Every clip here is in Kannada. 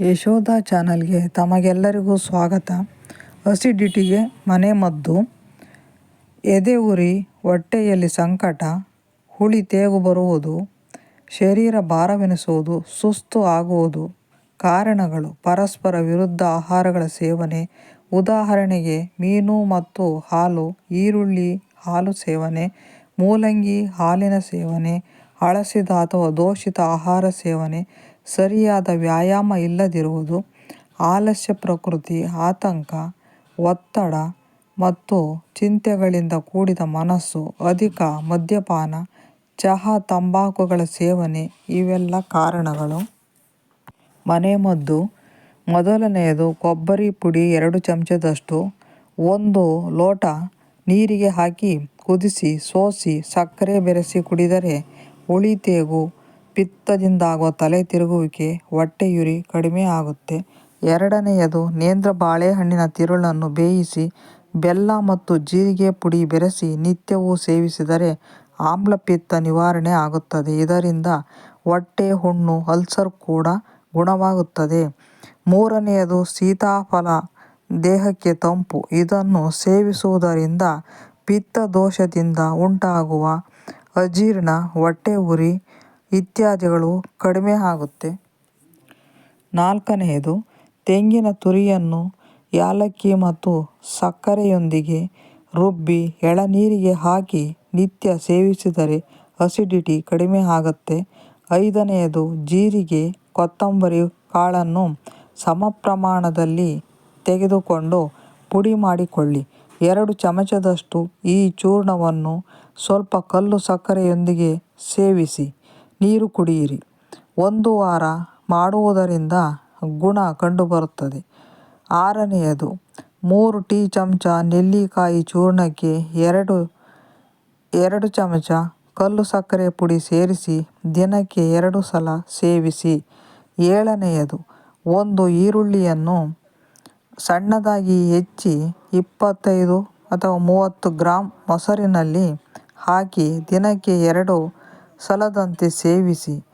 ಯಶೋಧ ಚಾನಲ್ಗೆ ತಮಗೆಲ್ಲರಿಗೂ ಸ್ವಾಗತ. ಅಸಿಡಿಟಿಗೆ ಮನೆಮದ್ದು ಎದೆ ಉರಿ ಹೊಟ್ಟೆಯಲ್ಲಿ ಸಂಕಟ. ಹುಳಿ ತೇಗು ಬರುವುದು. ಶರೀರ ಭಾರವೆನಿಸುವುದು. ಸುಸ್ತು ಆಗುವುದು. ಕಾರಣಗಳು. ಪರಸ್ಪರ ವಿರುದ್ಧ ಆಹಾರಗಳ ಸೇವನೆ. ಉದಾಹರಣೆಗೆ, ಮೀನು ಮತ್ತು ಹಾಲು, ಈರುಳ್ಳಿ, ಹಾಲು ಸೇವನೆ. ಮೂಲಂಗಿ, ಹಾಲಿನ ಸೇವನೆ. ಹಳಸಿದ ಅಥವಾ ದೋಷಿತ ಆಹಾರ ಸೇವನೆ. ಸರಿಯಾದ ವ್ಯಾಯಾಮ ಇಲ್ಲದಿರುವುದು, ಆಲಸ್ಯ ಪ್ರಕೃತಿ, ಆತಂಕ, ಒತ್ತಡ ಮತ್ತು ಚಿಂತೆಗಳಿಂದ ಕೂಡಿದ ಮನಸ್ಸು, ಅಧಿಕ ಮದ್ಯಪಾನ, ಚಹಾ, ತಂಬಾಕುಗಳ ಸೇವನೆ ಇವೆಲ್ಲ ಕಾರಣಗಳು. ಮನೆಮದ್ದು ಮೊದಲನೆಯದು ಕೊಬ್ಬರಿ ಪುಡಿ ಎರಡು ಚಮಚದಷ್ಟು, ಒಂದು ಲೋಟ ನೀರಿಗೆ ಹಾಕಿ ಕುದಿಸಿ, ಸೋಸಿ, ಸಕ್ಕರೆ ಬೆರೆಸಿ ಕುಡಿದರೆ, ಹುಳಿ, ತೇಗು ಪಿತ್ತದಿಂದಾಗುವ ತಲೆ ತಿರುಗುವಿಕೆ ಹೊಟ್ಟೆಯುರಿ ಕಡಿಮೆ ಆಗುತ್ತೆ. ಎರಡನೆಯದು, ನೇಂದ್ರ ಬಾಳೆಹಣ್ಣಿನ ತಿರುಳನ್ನು ಬೇಯಿಸಿ, ಬೆಲ್ಲ ಮತ್ತು ಜೀರಿಗೆ ಪುಡಿ ಬೆರೆಸಿ ನಿತ್ಯವೂ ಸೇವಿಸಿದರೆ ಆಮ್ಲಪಿತ್ತ ನಿವಾರಣೆ ಆಗುತ್ತದೆ. ಇದರಿಂದ ಹೊಟ್ಟೆ, ಹುಣ್ಣು, ಅಲ್ಸರ್ ಕೂಡ ಗುಣವಾಗುತ್ತದೆ. ಮೂರನೆಯದು, ಸೀತಾಫಲ ದೇಹಕ್ಕೆ ತಂಪು. ಇದನ್ನು ಸೇವಿಸುವುದರಿಂದ ಪಿತ್ತ ದೋಷದಿಂದ ಉಂಟಾಗುವ ಅಜೀರ್ಣ ಹೊಟ್ಟೆ ಉರಿ ಇತ್ಯಾದಿಗಳು ಕಡಿಮೆ ಆಗುತ್ತೆ. ನಾಲ್ಕನೆಯದು, ತೆಂಗಿನ ತುರಿಯನ್ನು ಯಾಲಕ್ಕಿ ಮತ್ತು ಸಕ್ಕರೆಯೊಂದಿಗೆ ರುಬ್ಬಿ ಎಳನೀರಿಗೆ ಹಾಕಿ ನಿತ್ಯ ಸೇವಿಸಿದರೆ ಅಸಿಡಿಟಿ ಕಡಿಮೆ ಆಗುತ್ತೆ. ಐದನೆಯದು, ಜೀರಿಗೆ, ಕೊತ್ತಂಬರಿ ಕಾಳನ್ನು ಸಮ ಪ್ರಮಾಣದಲ್ಲಿ ತೆಗೆದುಕೊಂಡು ಪುಡಿ ಮಾಡಿಕೊಳ್ಳಿ. ಎರಡು ಚಮಚದಷ್ಟು ಈ ಚೂರ್ಣವನ್ನು ಸ್ವಲ್ಪ ಕಲ್ಲು ಸಕ್ಕರೆಯೊಂದಿಗೆ ಸೇವಿಸಿ. ನೀರು ಕುಡಿಯಿರಿ. ಒಂದು ವಾರ ಮಾಡುವುದರಿಂದ ಗುಣ ಕಂಡುಬರುತ್ತದೆ. ಆರನೆಯದು, ಮೂರು ಟೀ ಚಮಚ ನೆಲ್ಲಿಕಾಯಿ ಚೂರ್ಣಕ್ಕೆ ಎರಡು ಎರಡು ಚಮಚ ಕಲ್ಲು ಸಕ್ಕರೆ ಪುಡಿ ಸೇರಿಸಿ ದಿನಕ್ಕೆ ಎರಡು ಸಲ ಸೇವಿಸಿ. ಏಳನೆಯದು, ಒಂದು ಈರುಳ್ಳಿಯನ್ನು ಸಣ್ಣದಾಗಿ ಹೆಚ್ಚಿ ಇಪ್ಪತ್ತೈದು ಅಥವಾ ಮೂವತ್ತು ಗ್ರಾಂ ಮೊಸರಿನಲ್ಲಿ ಹಾಕಿ ದಿನಕ್ಕೆ ಎರಡು ಸಲದಂತೆ ಸೇವಿಸಿ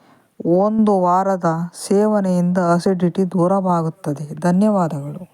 ಒಂದು ವಾರದ ಸೇವನೆಯಿಂದ ಅಸಿಡಿಟಿ ದೂರವಾಗುತ್ತದೆ. ಧನ್ಯವಾದಗಳು.